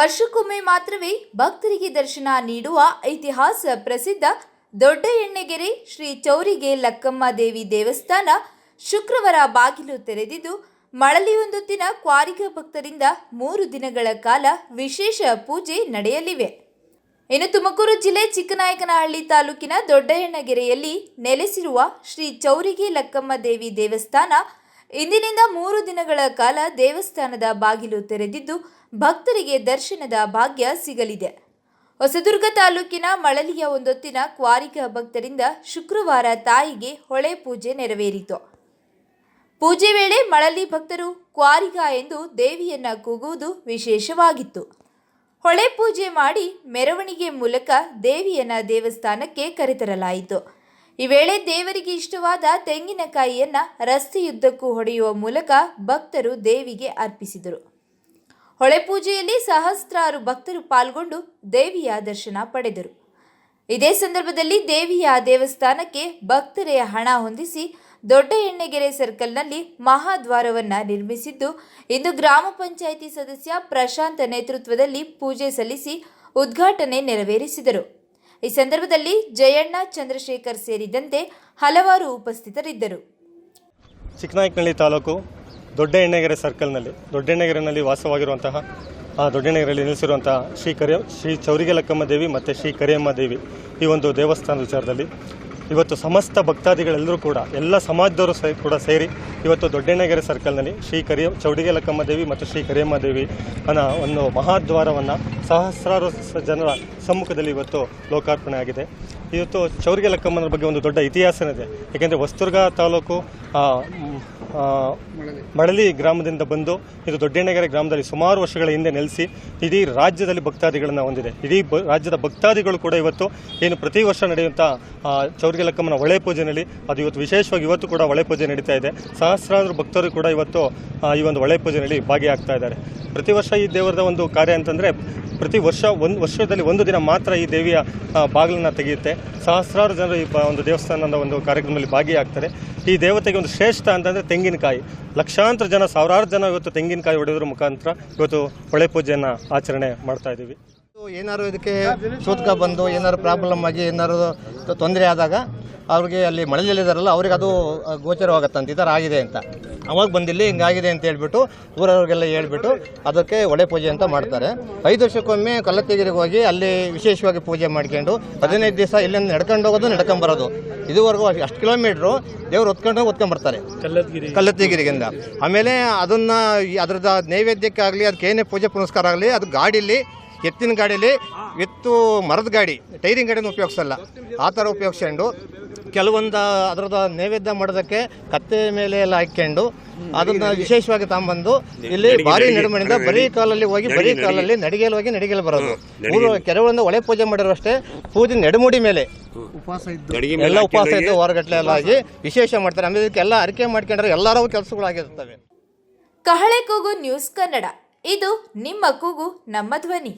ವರ್ಷಕ್ಕೊಮ್ಮೆ ಮಾತ್ರವೇ ಭಕ್ತರಿಗೆ ದರ್ಶನ ನೀಡುವ ಇತಿಹಾಸ ಪ್ರಸಿದ್ಧ ದೊಡ್ಡ ಎಣ್ಣೆಗೆರೆ ಶ್ರೀ ಚೌರಿಗೆ ಲಕ್ಕಮ್ಮ ದೇವಿ ದೇವಸ್ಥಾನ ಶುಕ್ರವಾರ ಬಾಗಿಲು ತೆರೆದಿದ್ದು ಮಳಲಿಯೊಂದೊತ್ತಿನ ಕ್ವಾರಿಗ ಭಕ್ತರಿಂದ ಮೂರು ದಿನಗಳ ಕಾಲ ವಿಶೇಷ ಪೂಜೆ ನಡೆಯಲಿವೆ. ಇನ್ನು ತುಮಕೂರು ಜಿಲ್ಲೆ ಚಿಕ್ಕನಾಯಕನಹಳ್ಳಿ ತಾಲೂಕಿನ ದೊಡ್ಡಯಣ್ಣಗೆರೆಯಲ್ಲಿ ನೆಲೆಸಿರುವ ಶ್ರೀ ಚೌರಿಗೆ ಲಕ್ಕಮ್ಮ ದೇವಿ ದೇವಸ್ಥಾನ ಇಂದಿನಿಂದ ಮೂರು ದಿನಗಳ ಕಾಲ ದೇವಸ್ಥಾನದ ಬಾಗಿಲು ತೆರೆದಿದ್ದು ಭಕ್ತರಿಗೆ ದರ್ಶನದ ಭಾಗ್ಯ ಸಿಗಲಿದೆ. ಹೊಸದುರ್ಗ ತಾಲೂಕಿನ ಮಳಲಿಯ ಒಂದೊತ್ತಿನ ಕ್ವಾರಿಕ ಭಕ್ತರಿಂದ ಶುಕ್ರವಾರ ತಾಯಿಗೆ ಹೊಳೆ ಪೂಜೆ ನೆರವೇರಿತು. ಪೂಜೆ ವೇಳೆ ಮಳಲಿ ಭಕ್ತರು ಕ್ವಾರಿಗ ಎಂದು ದೇವಿಯನ್ನ ಕೂಗುವುದು ವಿಶೇಷವಾಗಿತ್ತು. ಹೊಳೆ ಪೂಜೆ ಮಾಡಿ ಮೆರವಣಿಗೆ ಮೂಲಕ ದೇವಿಯನ್ನ ದೇವಸ್ಥಾನಕ್ಕೆ ಕರೆತರಲಾಯಿತು. ಈ ವೇಳೆ ದೇವರಿಗೆ ಇಷ್ಟವಾದ ತೆಂಗಿನಕಾಯಿಯನ್ನ ರಸ್ತೆಯುದ್ದಕ್ಕೂ ಹೊಡೆಯುವ ಮೂಲಕ ಭಕ್ತರು ದೇವಿಗೆ ಅರ್ಪಿಸಿದರು. ಹೊಳೆ ಪೂಜೆಯಲ್ಲಿ ಸಹಸ್ರಾರು ಭಕ್ತರು ಪಾಲ್ಗೊಂಡು ದೇವಿಯ ದರ್ಶನ ಪಡೆದರು. ಇದೇ ಸಂದರ್ಭದಲ್ಲಿ ದೇವಿಯ ದೇವಸ್ಥಾನಕ್ಕೆ ಭಕ್ತರೇ ಹಣ ಹೊಂದಿಸಿ ದೊಡ್ಡ ಎಣ್ಣೆಗೆರೆ ಸರ್ಕಲ್ನಲ್ಲಿ ಮಹಾದ್ವಾರವನ್ನು ನಿರ್ಮಿಸಿದ್ದು, ಇಂದು ಗ್ರಾಮ ಪಂಚಾಯಿತಿ ಸದಸ್ಯ ಪ್ರಶಾಂತ್ ನೇತೃತ್ವದಲ್ಲಿ ಪೂಜೆ ಸಲ್ಲಿಸಿ ಉದ್ಘಾಟನೆ ನೆರವೇರಿಸಿದರು. ಈ ಸಂದರ್ಭದಲ್ಲಿ ಜಯಣ್ಣ, ಚಂದ್ರಶೇಖರ್ ಸೇರಿದಂತೆ ಹಲವಾರು ಉಪಸ್ಥಿತರಿದ್ದರು. ಚಿಕ್ಕನಾಯಕನಹಳ್ಳಿ ತಾಲೂಕು ದೊಡ್ಡ ಎಣ್ಣೆಗೆರೆ ಸರ್ಕಲ್ನಲ್ಲಿ ದೊಡ್ಡ ಎಣ್ಣೆಗೆರೆನಲ್ಲಿ ವಾಸವಾಗಿರುವಂತಹ, ಆ ದೊಡ್ಡ ನಿಲ್ಲಿಸಿರುವಂತಹ ಶ್ರೀ ಕರಿಯ, ಶ್ರೀ ಚೌರಿಗೆಲಕ್ಕಮ್ಮ ದೇವಿ ಮತ್ತು ಶ್ರೀ ಕರಿಯಮ್ಮ ದೇವಿ ಈ ಒಂದು ದೇವಸ್ಥಾನ ವಿಚಾರದಲ್ಲಿ ಇವತ್ತು ಸಮಸ್ತ ಭಕ್ತಾದಿಗಳೆಲ್ಲರೂ ಕೂಡ, ಎಲ್ಲ ಸಮಾಜದವರು ಸಹ ಕೂಡ ಸೇರಿ ಇವತ್ತು ದೊಡ್ಡಣ್ಣಗೆರೆ ಸರ್ಕಲ್ನಲ್ಲಿ ಶ್ರೀ ಕರಿಯ ಚೌಡಿಗೆ ಲಕ್ಕಮ್ಮ ದೇವಿ ಮತ್ತು ಶ್ರೀ ಕರಿಯಮ್ಮ ದೇವಿ ಅನ್ನ ಒಂದು ಮಹಾದ್ವಾರವನ್ನು ಸಹಸ್ರಾರು ಜನರ ಸಮ್ಮುಖದಲ್ಲಿ ಇವತ್ತು ಲೋಕಾರ್ಪಣೆ ಆಗಿದೆ ಇವತ್ತು ಚೌರಿಗೆ ಲಕ್ಕಮ್ಮನ ಬಗ್ಗೆ ಒಂದು ದೊಡ್ಡ ಇತಿಹಾಸನಿದೆ ಏಕೆಂದರೆ ವಸ್ತುರ್ಗ ತಾಲೂಕು ಆ, ಮ್, ಮಳಲಿ ಗ್ರಾಮದಿಂದ ಬಂದು ಇದು ದೊಡ್ಡೆಣ್ಣಗೆರೆ ಗ್ರಾಮದಲ್ಲಿ ಸುಮಾರು ವರ್ಷಗಳ ಹಿಂದೆ ನೆಲೆಸಿ ಇಡೀ ರಾಜ್ಯದಲ್ಲಿ ಭಕ್ತಾದಿಗಳನ್ನು ಹೊಂದಿದೆ. ಇಡೀ ರಾಜ್ಯದ ಭಕ್ತಾದಿಗಳು ಕೂಡ ಇವತ್ತು ಏನು ಪ್ರತಿ ವರ್ಷ ನಡೆಯುವಂಥ ಚೌರ್ಗೆ ಚೌರಿಗೆ ಲಕ್ಕಮ್ಮನ ಒಳೆ ಪೂಜೆಯಲ್ಲಿ ಅದು ಇವತ್ತು ವಿಶೇಷವಾಗಿ ಇವತ್ತು ಕೂಡ ಹೊಳೆ ಪೂಜೆ ನಡೀತಾ ಇದೆ. ಸಹಸ್ರಾರು ಭಕ್ತರು ಕೂಡ ಇವತ್ತು ಈ ಒಂದು ಒಳೆ ಪೂಜೆಯಲ್ಲಿ ಭಾಗಿಯಾಗ್ತಾ ಇದ್ದಾರೆ. ಪ್ರತಿ ವರ್ಷ ಈ ದೇವರದ ಒಂದು ಕಾರ್ಯ ಅಂತಂದರೆ ಪ್ರತಿ ವರ್ಷ ಒಂದು ವರ್ಷದಲ್ಲಿ ಒಂದು ದಿನ ಮಾತ್ರ ಈ ದೇವಿಯ ಬಾಗಿಲನ್ನು ತೆಗೆಯುತ್ತೆ. ಸಹಸ್ರಾರು ಜನರು ಈ ಒಂದು ದೇವಸ್ಥಾನದ ಒಂದು ಕಾರ್ಯಕ್ರಮದಲ್ಲಿ ಭಾಗಿಯಾಗ್ತಾರೆ. ಈ ದೇವತೆಗೆ ಒಂದು ಶ್ರೇಷ್ಠ ಅಂತಂದರೆ ತೆಂಗಿನಕಾಯಿ. ಲಕ್ಷಾಂತರ ಜನ, ಸಾವಿರಾರು ಜನ ಇವತ್ತು ತೆಂಗಿನಕಾಯಿ ಹೊಡೆಯೋದ್ರ ಮುಖಾಂತರ ಇವತ್ತು ಹೊಳೆ ಪೂಜೆಯನ್ನು ಆಚರಣೆ ಮಾಡ್ತಾ ಇದ್ದೀವಿ. ಏನಾದ್ರು ಇದಕ್ಕೆ ಸೂತಕ ಬಂದು ಏನಾದ್ರು ಪ್ರಾಬ್ಲಮ್ ಆಗಿ ಏನಾದ್ರು ತೊಂದರೆ ಆದಾಗ ಅವ್ರಿಗೆ ಅಲ್ಲಿ ಮಳೆಯಲ್ಲಿದ್ದಾರಲ್ಲ ಅವ್ರಿಗೆ ಅದು ಗೋಚರವಾಗುತ್ತೆ ಗೋಚರವಾಗತ್ತಂತ ಈ ಥರ ಆಗಿದೆ ಅಂತ. ಅವಾಗ ಬಂದಿಲ್ಲಿ ಹಿಂಗಾಗಿದೆ ಅಂತ ಹೇಳ್ಬಿಟ್ಟು ಊರವ್ರಿಗೆಲ್ಲ ಹೇಳ್ಬಿಟ್ಟು ಅದಕ್ಕೆ ಒಳೆ ಪೂಜೆ ಅಂತ ಮಾಡ್ತಾರೆ. ಐದು ವರ್ಷಕ್ಕೊಮ್ಮೆ ಕಲ್ಲತ್ತಿಗಿರಿಗೆ ಹೋಗಿ ಅಲ್ಲಿ ವಿಶೇಷವಾಗಿ ಪೂಜೆ ಮಾಡ್ಕೊಂಡು ಹದಿನೈದು ದಿವಸ ಇಲ್ಲಿಂದ ನಡ್ಕೊಂಡು ಹೋಗೋದು ನಡ್ಕೊಂಡು ಬರೋದು. ಇದುವರೆಗೂ ಅಷ್ಟು ಕಿಲೋಮೀಟ್ರು ದೇವ್ರು ಹೊತ್ಕೊಂಡು ಹೋಗಿ ಹೊತ್ಕೊಂಡ್ ಬರ್ತಾರೆ. ಕಲ್ಲತ್ತಿಗಿರಿಗಿಂದ. ಆಮೇಲೆ ಅದನ್ನು ಅದ್ರದ್ದು ನೈವೇದ್ಯಕ್ಕಾಗಲಿ ಅದಕ್ಕೆ ಏನೇ ಪೂಜೆ ಪುನಸ್ಕಾರ ಆಗಲಿ ಅದು ಗಾಡೀಲಿ ಎತ್ತಿನ ಗಾಡೀಲಿ ಎತ್ತು ಮರದ ಗಾಡಿ ಟೈರಿಂಗ್ ಗಾಡಿನ ಉಪಯೋಗಿಸಲ್ಲ. ಆ ಥರ ಉಪಯೋಗಿಸ್ಕೊಂಡು ಕೆಲವೊಂದು ಅದರದ ನೈವೇದ್ಯ ಮಾಡೋದಕ್ಕೆ ಕತ್ತೆ ಮೇಲೆ ಎಲ್ಲ ಹಾಕ್ಕೊಂಡು ಅದನ್ನ ವಿಶೇಷವಾಗಿ ತಗೊಂಬಂದು ಇಲ್ಲಿ ಭಾರಿ ನಡುಮಣಿಂದ ಬರೀ ಕಾಲಲ್ಲಿ ಹೋಗಿ ಬರೀ ಕಾಲಲ್ಲಿ ನಡಿಗೆಲ್ ಹೋಗಿ ನಡಿಗೆಲ್ ಬರೋದು. ಊರು ಕೆಲವೊಂದು ಒಳೆ ಪೂಜೆ ಮಾಡಿರೋ ಅಷ್ಟೇ ಪೂಜೆ ನಡುಮುಡಿ ಮೇಲೆ. ಉಪವಾಸ ಇದ್ದು. ಎಲ್ಲ ಉಪವಾಸ ಇದ್ದು ಹೊರಗಟ್ಲೆ ಎಲ್ಲ ಆಗಿ ವಿಶೇಷ ಮಾಡ್ತಾರೆ. ಆಮೇಲೆ ಇದಕ್ಕೆಲ್ಲ ಅರಿಕೆ ಮಾಡ್ಕೊಂಡ್ರೆ ಎಲ್ಲರೂ ಕೆಲಸಗಳಾಗಿರ್ತವೆ ಕಹಳೆ ಕೂಗು ನ್ಯೂಸ್ ಕನ್ನಡ. ಇದು ನಿಮ್ಮ ಕೂಗು ನಮ್ಮ ಧ್ವನಿ.